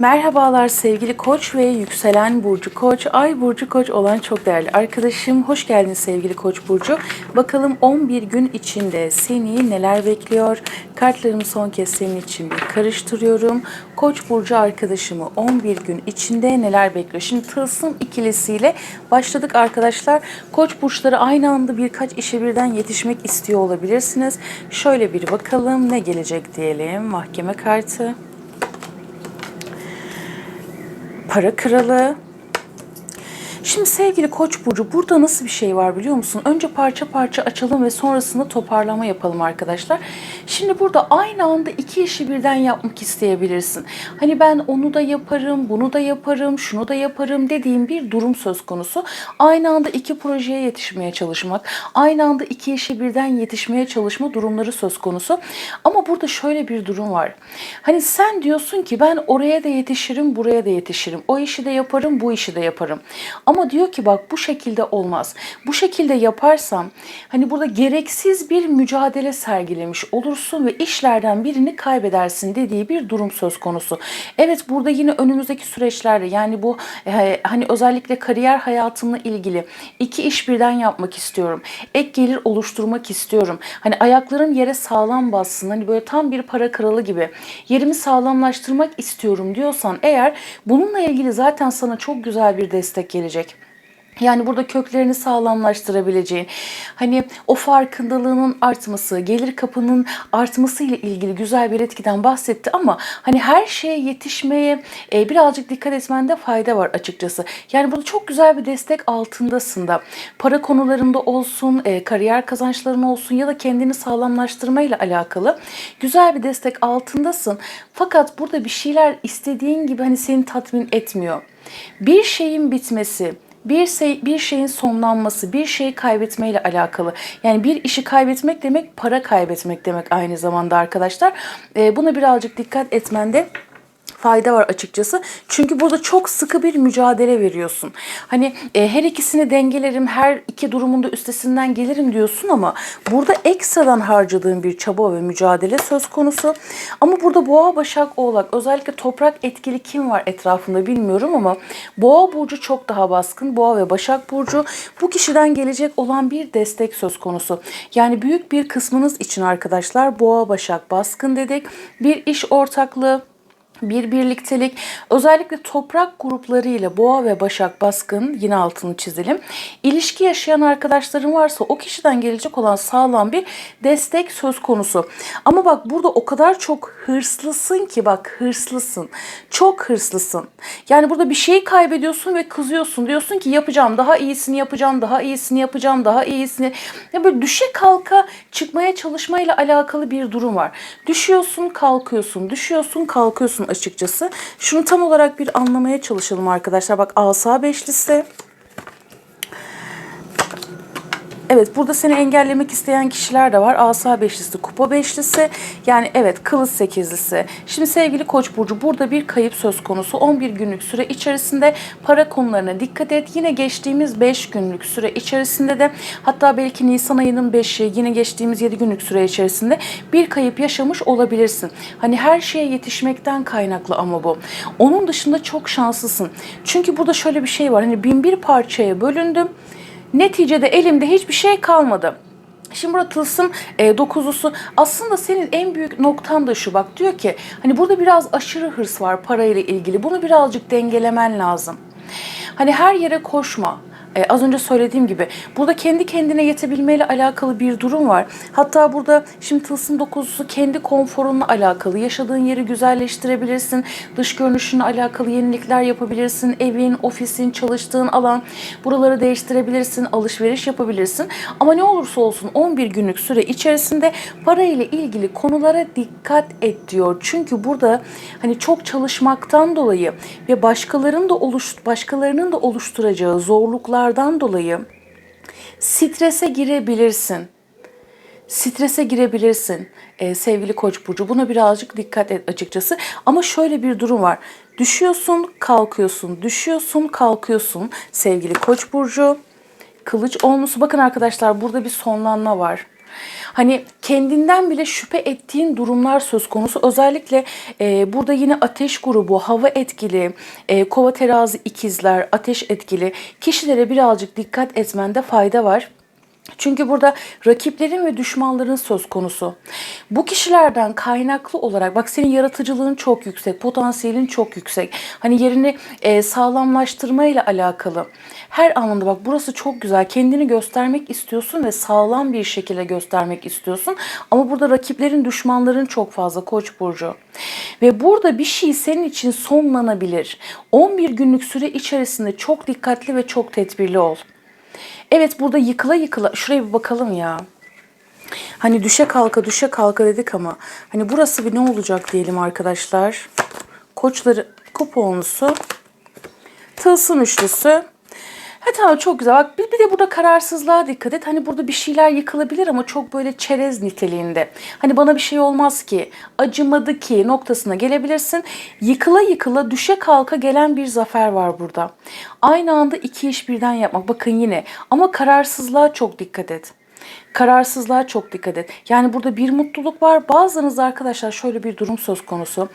Merhabalar sevgili koç ve yükselen burcu koç, ay burcu koç olan çok değerli arkadaşım. Hoş geldin sevgili koç burcu. Bakalım 11 gün içinde seni neler bekliyor? Kartlarımı son kez senin için bir karıştırıyorum. Koç burcu arkadaşımı 11 gün içinde neler bekliyor? Şimdi tılsım ikilisiyle başladık arkadaşlar. Koç burçları aynı anda birkaç işe birden yetişmek istiyor olabilirsiniz. Şöyle bir bakalım ne gelecek diyelim. Mahkeme kartı. Para kralı. Şimdi sevgili Koç burcu burada nasıl bir şey var biliyor musun? Önce parça parça açalım ve sonrasında toparlama yapalım arkadaşlar. Şimdi burada aynı anda iki işi birden yapmak isteyebilirsin. Hani ben onu da yaparım, bunu da yaparım, şunu da yaparım dediğim bir durum söz konusu. Aynı anda iki projeye yetişmeye çalışmak, aynı anda iki işe birden yetişmeye çalışma durumları söz konusu. Ama burada şöyle bir durum var. Hani sen diyorsun ki ben oraya da yetişirim, buraya da yetişirim. O işi de yaparım, bu işi de yaparım. Ama diyor ki bak bu şekilde olmaz. Bu şekilde yaparsam hani burada gereksiz bir mücadele sergilemiş olursun ve işlerden birini kaybedersin dediği bir durum söz konusu. Evet burada yine önümüzdeki süreçlerde yani bu e, hani özellikle kariyer hayatımla ilgili iki iş birden yapmak istiyorum. Ek gelir oluşturmak istiyorum. Hani ayaklarım yere sağlam bassın. Hani böyle tam bir para kralı gibi yerimi sağlamlaştırmak istiyorum diyorsan eğer bununla ilgili zaten sana çok güzel bir destek gelecek. Yani burada köklerini sağlamlaştırabileceğin, hani o farkındalığının artması, gelir kapının artması ile ilgili güzel bir etkiden bahsetti ama hani her şeye yetişmeye e, birazcık dikkat etmende fayda var açıkçası. Yani burada çok güzel bir destek altındasın da. Para konularında olsun, e, kariyer kazançların olsun ya da kendini sağlamlaştırmayla alakalı güzel bir destek altındasın. Fakat burada bir şeyler istediğin gibi hani seni tatmin etmiyor. Bir şeyin bitmesi, bir, şey, bir şeyin sonlanması, bir şeyi kaybetmeyle alakalı. Yani bir işi kaybetmek demek para kaybetmek demek aynı zamanda arkadaşlar. Ee, buna birazcık dikkat etmende fayda var açıkçası. Çünkü burada çok sıkı bir mücadele veriyorsun. Hani e, her ikisini dengelerim, her iki durumunda üstesinden gelirim diyorsun ama burada ekstradan harcadığın bir çaba ve mücadele söz konusu. Ama burada boğa, başak, oğlak özellikle toprak etkili kim var etrafında bilmiyorum ama boğa burcu çok daha baskın. Boğa ve başak burcu bu kişiden gelecek olan bir destek söz konusu. Yani büyük bir kısmınız için arkadaşlar boğa, başak baskın dedik. Bir iş ortaklığı, bir birliktelik özellikle toprak gruplarıyla boğa ve başak baskın yine altını çizelim. İlişki yaşayan arkadaşların varsa o kişiden gelecek olan sağlam bir destek söz konusu. Ama bak burada o kadar çok hırslısın ki bak hırslısın. Çok hırslısın. Yani burada bir şeyi kaybediyorsun ve kızıyorsun. Diyorsun ki yapacağım daha iyisini yapacağım, daha iyisini yapacağım, daha iyisini. Ya böyle düşe kalka çıkmaya çalışmayla alakalı bir durum var. Düşüyorsun, kalkıyorsun, düşüyorsun, kalkıyorsun açıkçası. Şunu tam olarak bir anlamaya çalışalım arkadaşlar. Bak asa beşlisi. Evet burada seni engellemek isteyen kişiler de var. Asa beşlisi, kupa beşlisi. Yani evet kılıç sekizlisi. Şimdi sevgili Koç burcu burada bir kayıp söz konusu. 11 günlük süre içerisinde para konularına dikkat et. Yine geçtiğimiz 5 günlük süre içerisinde de hatta belki Nisan ayının 5'i yine geçtiğimiz 7 günlük süre içerisinde bir kayıp yaşamış olabilirsin. Hani her şeye yetişmekten kaynaklı ama bu. Onun dışında çok şanslısın. Çünkü burada şöyle bir şey var. Hani bin bir parçaya bölündüm. Neticede elimde hiçbir şey kalmadı. Şimdi burada tılsım e, dokuzlusu aslında senin en büyük noktan da şu bak diyor ki hani burada biraz aşırı hırs var parayla ilgili bunu birazcık dengelemen lazım. Hani her yere koşma. Ee, az önce söylediğim gibi burada kendi kendine yetebilmeyle alakalı bir durum var. Hatta burada şimdi tılsım dokuzusu kendi konforunla alakalı. Yaşadığın yeri güzelleştirebilirsin. Dış görünüşünle alakalı yenilikler yapabilirsin. Evin, ofisin, çalıştığın alan buraları değiştirebilirsin. Alışveriş yapabilirsin. Ama ne olursa olsun 11 günlük süre içerisinde para ile ilgili konulara dikkat et diyor. Çünkü burada hani çok çalışmaktan dolayı ve başkalarının da oluş başkalarının da oluşturacağı zorluklar konulardan dolayı strese girebilirsin. Strese girebilirsin ee, sevgili Koç burcu. Buna birazcık dikkat et açıkçası. Ama şöyle bir durum var. Düşüyorsun, kalkıyorsun, düşüyorsun, kalkıyorsun sevgili Koç burcu. Kılıç olmusu bakın arkadaşlar burada bir sonlanma var. Hani kendinden bile şüphe ettiğin durumlar söz konusu. Özellikle e, burada yine ateş grubu, hava etkili, e, kova terazi ikizler, ateş etkili kişilere birazcık dikkat etmende fayda var. Çünkü burada rakiplerin ve düşmanların söz konusu. Bu kişilerden kaynaklı olarak bak senin yaratıcılığın çok yüksek, potansiyelin çok yüksek. Hani yerini e, sağlamlaştırmayla alakalı. Her anlamda bak burası çok güzel. Kendini göstermek istiyorsun ve sağlam bir şekilde göstermek istiyorsun. Ama burada rakiplerin, düşmanların çok fazla Koç burcu. Ve burada bir şey senin için sonlanabilir. 11 günlük süre içerisinde çok dikkatli ve çok tedbirli ol. Evet burada yıkıla yıkıla şuraya bir bakalım ya. Hani düşe kalka düşe kalka dedik ama hani burası bir ne olacak diyelim arkadaşlar. Koçları kupa onlusu. Tılsım üçlüsü. Ha tamam çok güzel. Bak bir, bir de burada kararsızlığa dikkat et. Hani burada bir şeyler yıkılabilir ama çok böyle çerez niteliğinde. Hani bana bir şey olmaz ki, acımadı ki noktasına gelebilirsin. Yıkıla yıkıla düşe kalka gelen bir zafer var burada. Aynı anda iki iş birden yapmak. Bakın yine ama kararsızlığa çok dikkat et. Kararsızlığa çok dikkat et. Yani burada bir mutluluk var. Bazılarınız arkadaşlar şöyle bir durum söz konusu.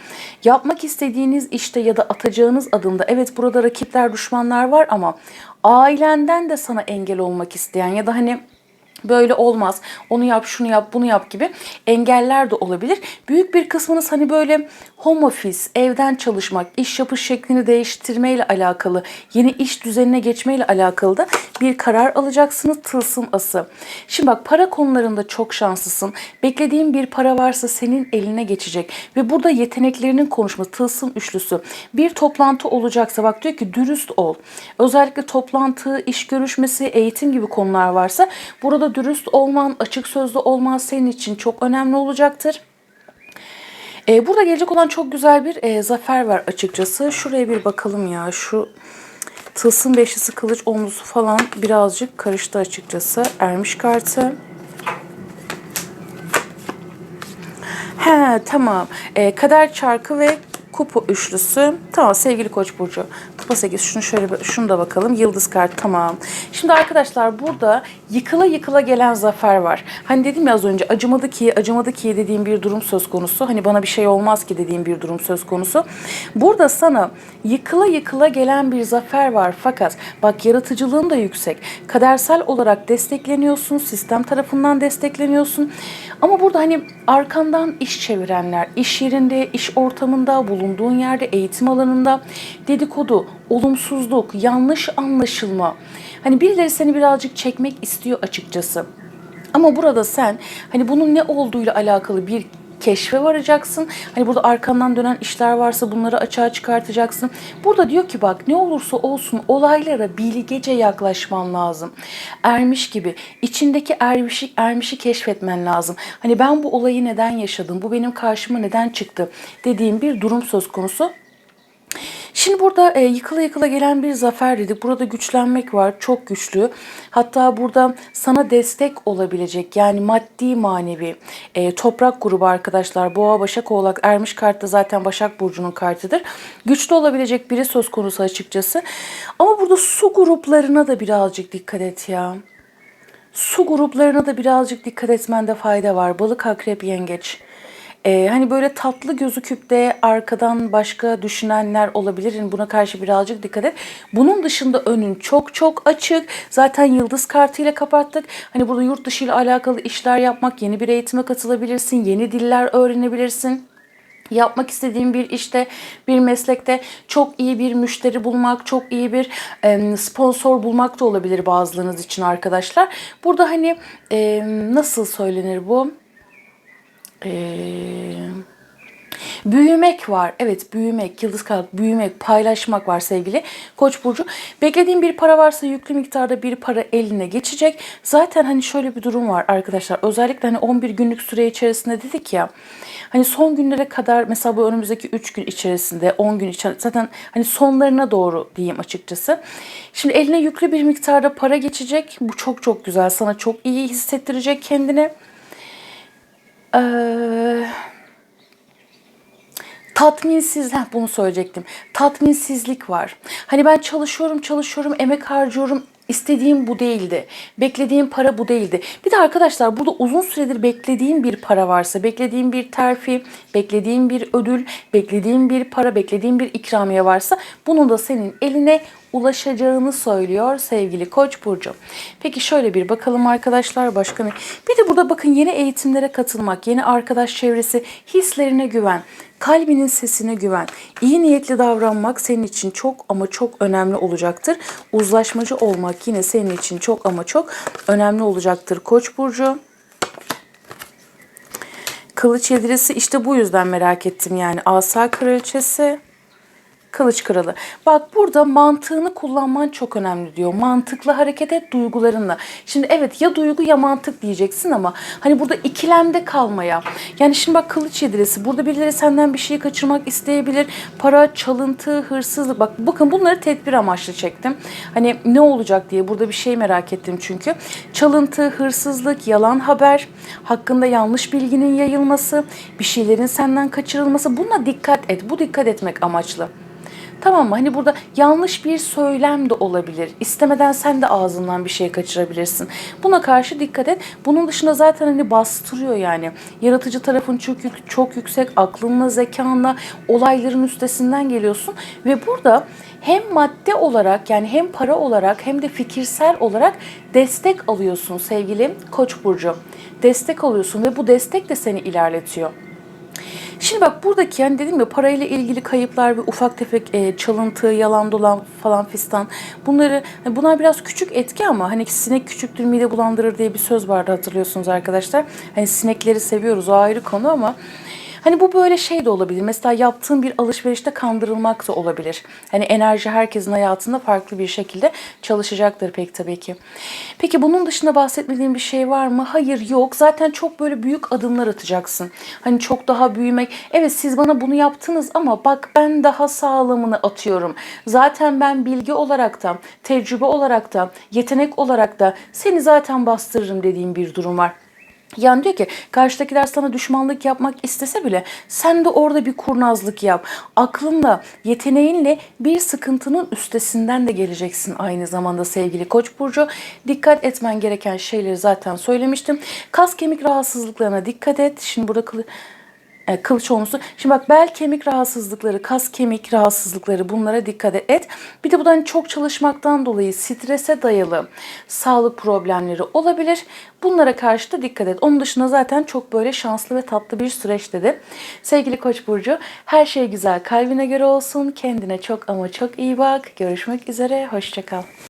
Yapmak istediğiniz işte ya da atacağınız adımda evet burada rakipler, düşmanlar var ama ailenden de sana engel olmak isteyen ya da hani böyle olmaz, onu yap, şunu yap, bunu yap gibi engeller de olabilir. Büyük bir kısmınız hani böyle home office, evden çalışmak, iş yapış şeklini değiştirmeyle alakalı, yeni iş düzenine geçmeyle alakalı da bir karar alacaksınız tılsım ası. Şimdi bak para konularında çok şanslısın. Beklediğin bir para varsa senin eline geçecek ve burada yeteneklerinin konuşması tılsım üçlüsü. Bir toplantı olacaksa bak diyor ki dürüst ol. Özellikle toplantı, iş görüşmesi, eğitim gibi konular varsa burada dürüst olman, açık sözlü olman senin için çok önemli olacaktır. Ee, burada gelecek olan çok güzel bir e, zafer var açıkçası. Şuraya bir bakalım ya. Şu tılsım beşlisi kılıç omlusu falan birazcık karıştı açıkçası. Ermiş kartı. He tamam. Ee, kader çarkı ve kupa üçlüsü. Tamam sevgili Koç burcu. Kupa 8 şunu şöyle şunu da bakalım. Yıldız kart tamam. Şimdi arkadaşlar burada yıkıla yıkıla gelen zafer var. Hani dedim ya az önce acımadı ki acımadı ki dediğim bir durum söz konusu. Hani bana bir şey olmaz ki dediğim bir durum söz konusu. Burada sana yıkıla yıkıla gelen bir zafer var. Fakat bak yaratıcılığın da yüksek. Kadersel olarak destekleniyorsun. Sistem tarafından destekleniyorsun. Ama burada hani arkandan iş çevirenler, iş yerinde, iş ortamında, bulunduğun yerde, eğitim alanında dedikodu, olumsuzluk, yanlış anlaşılma. Hani birileri seni birazcık çekmek istiyor açıkçası. Ama burada sen hani bunun ne olduğuyla alakalı bir keşfe varacaksın. Hani burada arkandan dönen işler varsa bunları açığa çıkartacaksın. Burada diyor ki bak ne olursa olsun olaylara bilgece yaklaşman lazım. Ermiş gibi içindeki ermişi, ermişi keşfetmen lazım. Hani ben bu olayı neden yaşadım? Bu benim karşıma neden çıktı? Dediğim bir durum söz konusu. Şimdi burada e, yıkıla yıkıla gelen bir zafer dedik. Burada güçlenmek var. Çok güçlü. Hatta burada sana destek olabilecek yani maddi manevi e, toprak grubu arkadaşlar. Boğa, Başak, Oğlak, Ermiş kartı zaten Başak Burcu'nun kartıdır. Güçlü olabilecek biri söz konusu açıkçası. Ama burada su gruplarına da birazcık dikkat et ya. Su gruplarına da birazcık dikkat etmende fayda var. Balık, akrep, yengeç. Ee, hani böyle tatlı gözüküp de arkadan başka düşünenler olabilir. Yani buna karşı birazcık dikkat et. Bunun dışında önün çok çok açık. Zaten yıldız kartıyla kapattık. Hani burada yurt dışı ile alakalı işler yapmak, yeni bir eğitime katılabilirsin, yeni diller öğrenebilirsin yapmak istediğim bir işte, bir meslekte çok iyi bir müşteri bulmak, çok iyi bir sponsor bulmak da olabilir bazılarınız için arkadaşlar. Burada hani nasıl söylenir bu? Eee Büyümek var. Evet büyümek, yıldız kağıt, büyümek, paylaşmak var sevgili Koç burcu. Beklediğin bir para varsa yüklü miktarda bir para eline geçecek. Zaten hani şöyle bir durum var arkadaşlar. Özellikle hani 11 günlük süre içerisinde dedik ya. Hani son günlere kadar mesela bu önümüzdeki 3 gün içerisinde, 10 gün içerisinde zaten hani sonlarına doğru diyeyim açıkçası. Şimdi eline yüklü bir miktarda para geçecek. Bu çok çok güzel. Sana çok iyi hissettirecek kendini. Eee tatminsiz, heh, bunu söyleyecektim. Tatminsizlik var. Hani ben çalışıyorum, çalışıyorum, emek harcıyorum, istediğim bu değildi. Beklediğim para bu değildi. Bir de arkadaşlar burada uzun süredir beklediğin bir para varsa, beklediğin bir terfi, beklediğin bir ödül, beklediğin bir para, beklediğin bir ikramiye varsa bunun da senin eline ulaşacağını söylüyor sevgili Koç burcu. Peki şöyle bir bakalım arkadaşlar başka ne? Bir de burada bakın yeni eğitimlere katılmak, yeni arkadaş çevresi, hislerine güven, kalbinin sesine güven, iyi niyetli davranmak senin için çok ama çok önemli olacaktır. Uzlaşmacı olmak yine senin için çok ama çok önemli olacaktır Koç burcu. Kılıç yedilisi işte bu yüzden merak ettim yani. Asa kraliçesi, kılıç kralı. Bak burada mantığını kullanman çok önemli diyor. Mantıklı hareket et duygularınla. Şimdi evet ya duygu ya mantık diyeceksin ama hani burada ikilemde kalmaya. Yani şimdi bak kılıç yedilisi. Burada birileri senden bir şeyi kaçırmak isteyebilir. Para, çalıntı, hırsızlık. Bak bakın bunları tedbir amaçlı çektim. Hani ne olacak diye burada bir şey merak ettim çünkü. Çalıntı, hırsızlık, yalan haber, hakkında yanlış bilginin yayılması, bir şeylerin senden kaçırılması. Buna dikkat et. Bu dikkat etmek amaçlı. Tamam mı? Hani burada yanlış bir söylem de olabilir. İstemeden sen de ağzından bir şey kaçırabilirsin. Buna karşı dikkat et. Bunun dışında zaten hani bastırıyor yani. Yaratıcı tarafın çok, çok yüksek. Aklınla, zekanla olayların üstesinden geliyorsun. Ve burada hem madde olarak yani hem para olarak hem de fikirsel olarak destek alıyorsun sevgili Koç burcu. Destek alıyorsun ve bu destek de seni ilerletiyor. Şimdi bak buradaki yani dedim ya parayla ilgili kayıplar ve ufak tefek e, çalıntı, yalan dolan falan fistan bunları hani bunlar biraz küçük etki ama hani sinek küçüktür mide bulandırır diye bir söz vardı hatırlıyorsunuz arkadaşlar. Hani sinekleri seviyoruz o ayrı konu ama Hani bu böyle şey de olabilir. Mesela yaptığın bir alışverişte kandırılmak da olabilir. Hani enerji herkesin hayatında farklı bir şekilde çalışacaktır pek tabii ki. Peki bunun dışında bahsetmediğim bir şey var mı? Hayır yok. Zaten çok böyle büyük adımlar atacaksın. Hani çok daha büyümek. Evet siz bana bunu yaptınız ama bak ben daha sağlamını atıyorum. Zaten ben bilgi olarak da, tecrübe olarak da, yetenek olarak da seni zaten bastırırım dediğim bir durum var. Yani diyor ki karşıdakiler sana düşmanlık yapmak istese bile sen de orada bir kurnazlık yap. Aklınla, yeteneğinle bir sıkıntının üstesinden de geleceksin aynı zamanda sevgili Koç burcu. Dikkat etmen gereken şeyleri zaten söylemiştim. Kas kemik rahatsızlıklarına dikkat et. Şimdi burada e, kılıç olmuştu. Şimdi bak bel kemik rahatsızlıkları, kas kemik rahatsızlıkları bunlara dikkat et. Bir de bu da hani çok çalışmaktan dolayı strese dayalı sağlık problemleri olabilir. Bunlara karşı da dikkat et. Onun dışında zaten çok böyle şanslı ve tatlı bir süreç dedi. Sevgili Koç burcu, her şey güzel kalbine göre olsun. Kendine çok ama çok iyi bak. Görüşmek üzere. Hoşçakal.